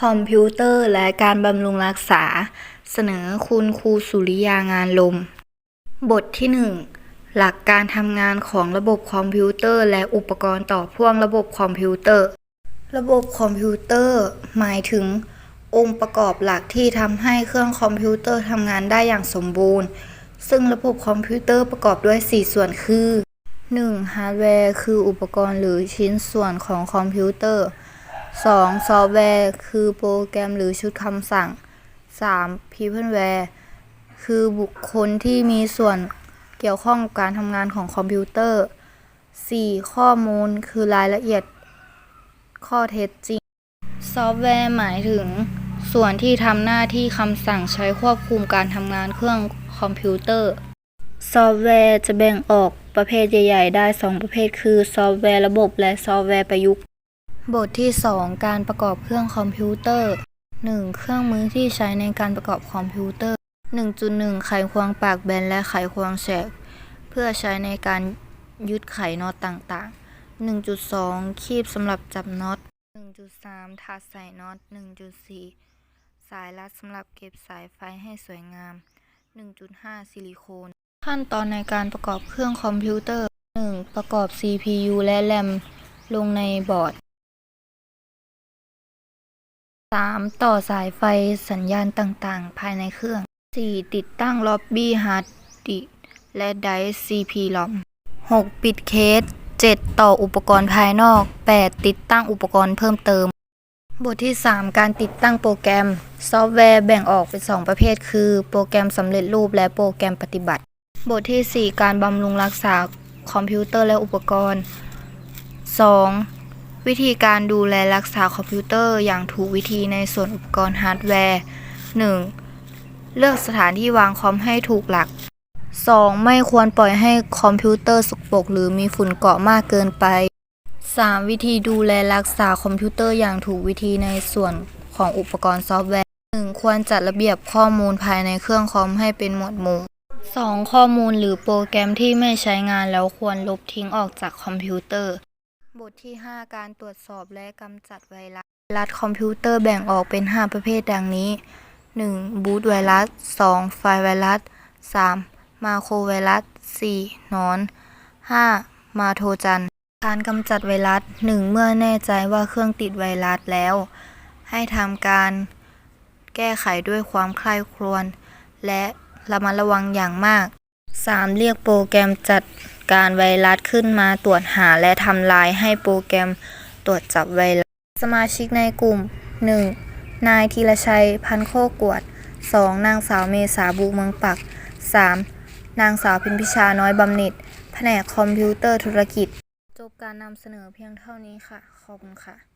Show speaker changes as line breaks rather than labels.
คอมพิวเตอร์และการบำรุงรักษา เสนอคุณครูสุริยางานลม บทที่ 1 หลักการทำงานของระบบคอมพิวเตอร์ และอุปกรณ์ต่อพ่วงระบบคอมพิวเตอร์ ระบบคอมพิวเตอร์ หมายถึง องค์ประกอบหลักที่ทำให้เครื่องคอมพิวเตอร์ทำงานได้อย่างสมบูรณ์ ซึ่งระบบคอมพิวเตอร์ประกอบด้วย 4 ส่วนคือ 1. ฮาร์ดแวร์คืออุปกรณ์หรือชิ้นส่วนของคอมพิวเตอร์ 2. ซอฟต์แวร์ คือโปรแกรมหรือชุดคำสั่ง 3. Peopleware คือบุคคลที่มีส่วนเกี่ยวข้องกับการทำงานของคอมพิวเตอร์ 4. ข้อมูล คือรายละเอียด ข้อเท็จจริง ซอฟต์แวร์หมายถึง ส่วนที่ทำหน้าที่คำสั่งใช้ควบคุมการทำงานเครื่องคอมพิวเตอร์ ซอฟต์แวร์จะแบ่งออกประเภทใหญ่ ๆ ได้ 2 ประเภท คือ ซอฟต์แวร์ระบบและซอฟต์แวร์ประยุกต์ บทที่ 2 การประกอบเครื่องคอมพิวเตอร์ 1. เครื่องมือที่ใช้ในการประกอบคอมพิวเตอร์ 1.1 ไขควงปากแบนและไขควงแฉก เพื่อใช้ในการยึดไขน็อตต่างๆ 1.2 คีบสำหรับจับน็อต 1.3ถาดใส่น็อต 1.4 สายรัดสำหรับเก็บสายไฟให้สวยงาม 1.5 ซิลิโคน ขั้นตอนในการประกอบเครื่องคอมพิวเตอร์ 1. ประกอบ CPU และแรมลงในบอร์ด 3. ต่อสายไฟสัญญาณต่างๆ ภายในเครื่อง 4. ติดตั้งล็อบบี้ฮาร์ดดิสและไดรฟ์ CPU-ROM 6. ปิดเคส 7. ต่ออุปกรณ์ภายนอก 8. ติดตั้งอุปกรณ์เพิ่มเติม บทที่ 3 การติดตั้งโปรแกรม ซอฟต์แวร์แบ่งออกเป็น 2 ประเภท คือ โปรแกรมสำเร็จรูปและโปรแกรมปฏิบัติ บทที่ 4 การบำรุงรักษาคอมพิวเตอร์และอุปกรณ์ 2. วิธีการดูแลรักษาคอมพิวเตอร์อย่างถูกวิธีในส่วนอุปกรณ์ฮาร์ดแวร์ 1. เลือกสถานที่วางคอมให้ถูกหลัก 2. ไม่ควรปล่อยให้คอมพิวเตอร์สกปรกหรือมีฝุ่นเกาะมากเกินไป 3. วิธีดูแลรักษาคอมพิวเตอร์อย่างถูกวิธีในส่วนของอุปกรณ์ซอฟต์แวร์ 1. ควรจัดระเบียบข้อมูลภายในเครื่องคอมให้เป็นหมวดหมู่ 2. ข้อมูลหรือโปรแกรมที่ไม่ใช้งานแล้วควรลบทิ้งออกจากคอมพิวเตอร์ บทที่ 5 การตรวจสอบและกำจัดไวรัส ไวรัสคอมพิวเตอร์แบ่งออกเป็น 5 ประเภทดังนี้ 1. บูตไวรัส 2. ไฟล์ไวรัส 3. มาโครไวรัส 4. นอน 5. มาโทจัน การกำจัดไวรัส 1. เมื่อแน่ใจว่าเครื่องติดไวรัสแล้ว ให้ทำการแก้ไขด้วยความใคร่ครวญและระมัดระวังอย่างมาก 3. เรียกโปรแกรมจัด การไวรัสขึ้นมาตรวจหาและทำลายให้โปรแกรมตรวจจับไวรัส สมาชิกในกลุ่ม 1. นายธีรชัยพันโคกวด 2. นางสาวเมษาบุเมืองปัก 3. นางสาวพิมพิชาน้อยบำเหน็จ แผนกคอมพิวเตอร์ธุรกิจ จบการนำเสนอเพียงเท่านี้ค่ะ ขอบคุณค่ะ